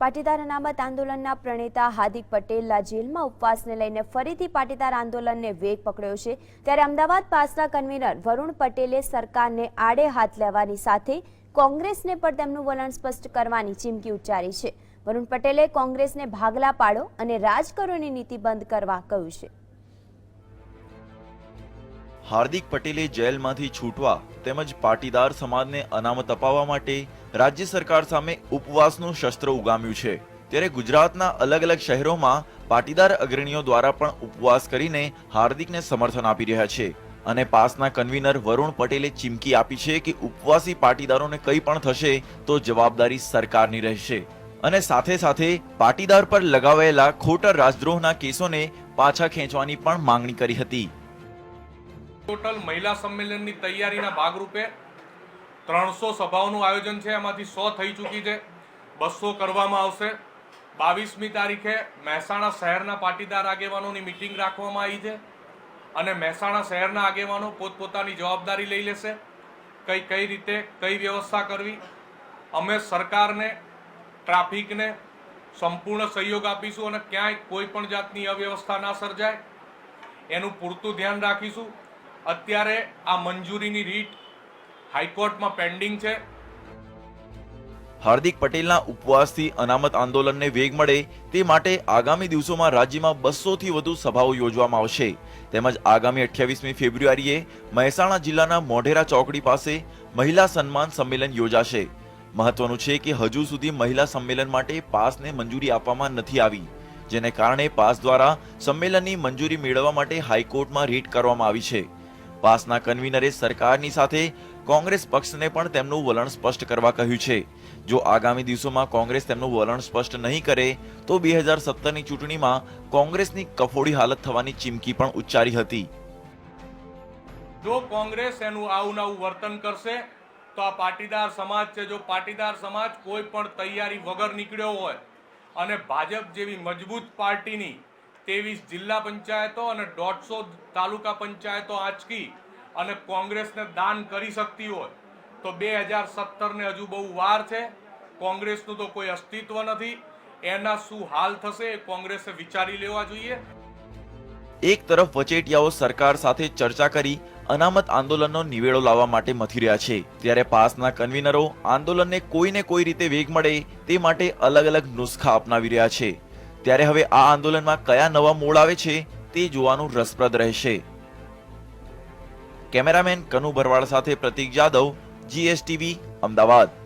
પાટીદાર અનામત આંદોલનના પ્રણેતા હાર્દિક પટેલના જેલમાં ઉપવાસને લઈને ફરીથી પાટીદાર આંદોલનને વેગ પકડ્યો છે. ત્યારે અમદાવાદ પાસના કન્વીનર વરુણ પટેલે સરકારને આડે હાથ લેવાની સાથે કોંગ્રેસને પણ તેમનું વલણ સ્પષ્ટ કરવાની ચીમકી ઉચ્ચારી છે. વરુણ પટેલે કોંગ્રેસને ભાગલા પાડો અને રાજકરોની નીતિ બંધ કરવા કહ્યું છે. હાર્દિક પટેલે જેલમાંથી છૂટવા તેમજ પાટીદાર સમાજને અનામત અપાવવા માટે રાજ્ય સરકાર સામે ઉપવાસનું શસ્ત્ર ઉગામ્યું છે. ત્યારે ગુજરાતના અલગ અલગ શહેરોમાં પાટીદાર અગ્રણીઓ દ્વારા પણ ઉપવાસ કરીને હાર્દિકને સમર્થન આપી રહ્યા છે. અને પાસના કન્વીનર વરુણ પટેલે ચીમકી આપી છે કે ઉપવાસી પાટીદારોને કંઈ પણ થશે તો જવાબદારી સરકારની રહેશે. અને સાથે સાથે પાટીદાર પર લગાવેલા ખોટા રાજદ્રોહના કેસોને પાછા ખેંચવાની પણ માંગણી કરી હતી. ટોટલ મહિલા સંમેલનની તૈયારીના ભાગરૂપે ત્રણસો સભાઓનું આયોજન છે, એમાંથી સો થઈ ચૂકી છે. બસો કરવામાં આવશે. બાવીસમી તારીખે મહેસાણા શહેરના પાટીદાર આગેવાનોની મિટિંગ રાખવામાં આવી છે અને મહેસાણા શહેરના આગેવાનો પોતપોતાની જવાબદારી લઈ લેશે. કઈ કઈ રીતે, કઈ વ્યવસ્થા કરવી? અમે સરકારને, ટ્રાફિકને સંપૂર્ણ સહયોગ આપીશું અને ક્યાંય કોઈ પણ જાતની અવ્યવસ્થા ના સર્જાય. એનું પૂરતું ધ્યાન રાખીશું. અત્યારે આ મંજૂરીની રીટ હાઈકોર્ટમાં પેન્ડિંગ છે. હાર્દિક પટેલના ઉપવાસથી અનામત આંદોલનને વેગ મળે તે માટે આગામી દિવસોમાં રાજ્યમાં બસોથી વધુ સભાઓ યોજવામાં આવશે. તેમજ આગામી અઠ્યાવીસમી ફેબ્રુઆરીએ મહેસાણા જિલ્લાના મોઢેરા ચોકડી પાસે મહિલા સન્માન સંમેલન યોજાશે. મહત્વનું છે કે હજુ સુધી મહિલા સંમેલન માટે પાસને મંજૂરી આપવામાં નથી આવી, જેને કારણે પાસ દ્વારા સંમેલનની મંજૂરી મેળવવા માટે હાઈકોર્ટમાં રીટ કરવામાં આવી છે. પાસના કન્વીનરે સરકારની સાથે કોંગ્રેસ પક્ષને પણ તેમનું વલણ સ્પષ્ટ કરવા કહ્યું છે. જો આગામી દિવસોમાં કોંગ્રેસ તેમનું વલણ સ્પષ્ટ નહીં કરે, તો બે હજાર સત્તરની ચૂંટણીમાં કોંગ્રેસની કફોડી હાલત થવાની ચીમકી પણ ઉચ્ચારી હતી. જો કોંગ્રેસ એનું આવું નવું વર્તન કરશે, તો આ પાટીદાર સમાજ છે. જો પાટીદાર સમાજ કોઈ પણ તૈયારી વગર નીકળ્યો હોય અને ભાજપ જેવી મજબૂત પાર્ટીની ત્રેવીસ જિલ્લા પંચાયતો અને દોઢસો તાલુકા પંચાયતો આંચકી અને કોંગ્રેસને દાન કરી શકતી હોય, તો બે હજાર સત્તરને હજુ બહુ વાર છે. કોંગ્રેસનું તો કોઈ અસ્તિત્વ નથી. એના શું હાલ થશે એ કોંગ્રેસે વિચારી લેવા જોઈએ. એક તરફ વચેટિયાઓ સરકાર સાથે ચર્ચા કરી અનામત આંદોલનનો નિવેડો લાવવા માટે મથી રહ્યા છે, ત્યારે પાસના કન્વીનરો આંદોલનને કોઈને કોઈ રીતે વેગ મળે તે માટે અલગ અલગ નુસ્ખા અપનાવી રહ્યા છે. ત્યારે હવે આ આંદોલનમાં કયા નવા મોડ આવે છે તે જોવાનું રસપ્રદ રહેશે. કેમેરામેન કનુ ભરવાડ સાથે પ્રતીક જાદવ જીએસટીવી અમદાવાદ.